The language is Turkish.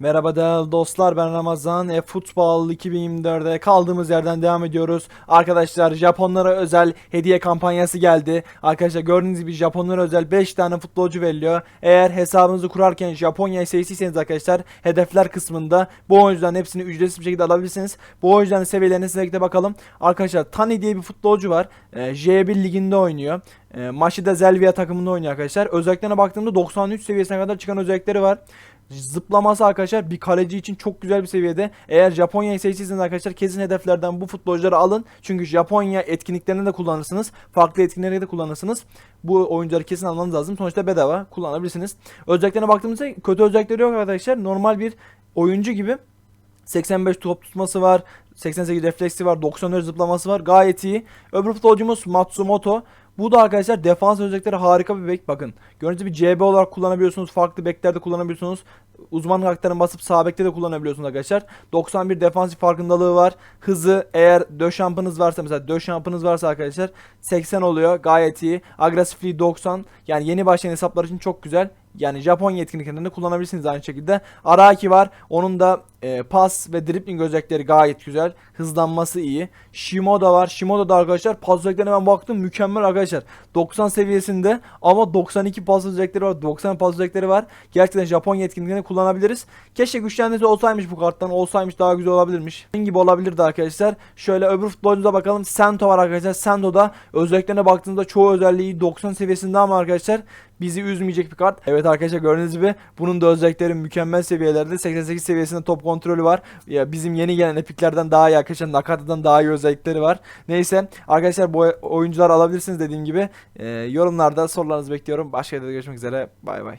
Merhaba değerli dostlar ben Ramazan e, Futbol 2024'de kaldığımız yerden devam ediyoruz. Arkadaşlar Japonlara özel hediye kampanyası geldi. Arkadaşlar gördüğünüz gibi Japonlara özel 5 tane futbolcu veriliyor. Eğer hesabınızı kurarken Japonya seçtiyseniz arkadaşlar hedefler kısmında bu oyuncuların hepsini ücretsiz bir şekilde alabilirsiniz. Bu oyuncuların seviyelerine size de bakalım. Arkadaşlar Tani diye bir futbolcu var. E, J1 liginde oynuyor. E, Maşida Zelvia takımında oynuyor arkadaşlar. Özelliklerine baktığımda 93 seviyesine kadar çıkan özellikleri var. Zıplaması arkadaşlar bir kaleci için çok güzel bir seviyede. Eğer Japonya'yı seçtiyseniz arkadaşlar kesin hedeflerden bu futbolcuları alın. Çünkü Japonya etkinliklerinde de kullanırsınız. Farklı etkinliklerde de kullanırsınız. Bu oyuncuları kesin almanız lazım. Sonuçta bedava kullanabilirsiniz. Özelliklerine baktığımızda kötü özellikleri yok arkadaşlar. Normal bir oyuncu gibi 85 top tutması var. 88 refleksi var. 94 zıplaması var. Gayet iyi. Öbür futbolcumuz Matsumoto. Bu da arkadaşlar defans özellikleri harika bir bek. Bakın gördüğünüz gibi CB olarak kullanabiliyorsunuz. Farklı beklerde kullanabiliyorsunuz. Uzman karakterini basıp sağ bekte de kullanabiliyorsunuz arkadaşlar. 91 defansif farkındalığı var. Hızı eğer döşampınız varsa mesela döşampınız varsa arkadaşlar 80 oluyor. Gayet iyi. Agresifliği 90. Yani yeni başlayan hesaplar için çok güzel. Yani Japonya etkinliklerinde kullanabilirsiniz aynı şekilde. Araki var. Onun da e, pas ve dribbling özellikleri gayet güzel. Hızlanması iyi. Shimoda var. Shimoda da arkadaşlar pas özelliklerine ben baktım mükemmel arkadaşlar. 90 seviyesinde ama 92 pas özellikleri var. 90 pas özellikleri var. Gerçekten Japonya etkinliklerinde kullanabiliriz. Keşke güçlenmesi olsaymış bu karttan. Olsaymış daha güzel olabilirmiş. Bunun gibi olabilirdi arkadaşlar. Şöyle öbür futbolcumuza bakalım. Sento var arkadaşlar. Sento'da özelliklerine baktığınızda çoğu özelliği 90 seviyesinde ama arkadaşlar bizi üzmeyecek bir kart. Evet arkadaşlar gördüğünüz gibi bunun da özellikleri mükemmel seviyelerde. 88 seviyesinde top kontrolü var. Ya bizim yeni gelen epiklerden daha iyi arkadaşlar. Nakata'dan daha iyi özellikleri var. Neyse arkadaşlar bu oyuncular alabilirsiniz dediğim gibi. Ee, yorumlarda sorularınızı bekliyorum. Başka videoda görüşmek üzere. Bay bay.